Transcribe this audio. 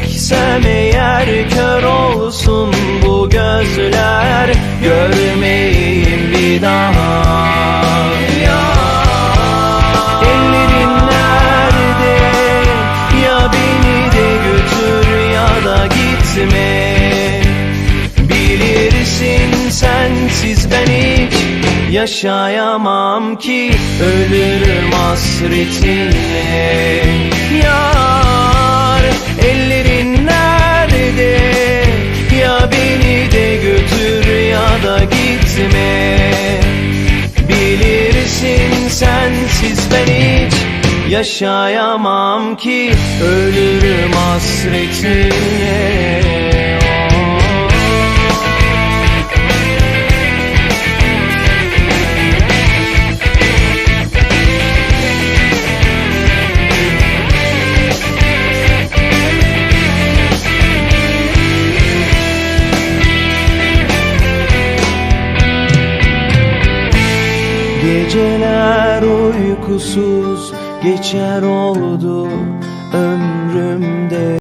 Göreceksem eğer kör olsun bu gözler Görmeyeyim bir daha. Ellerin nerede? Ya beni de götür ya da gitme. Bilirsin sensiz ben hiç yaşayamam ki Ölürüm hasretinle Yar gitme Bilirsin sensiz ben hiç yaşayamam ki. Ölürüm hasretinle Geceler uykusuz geçer oldu ömrümde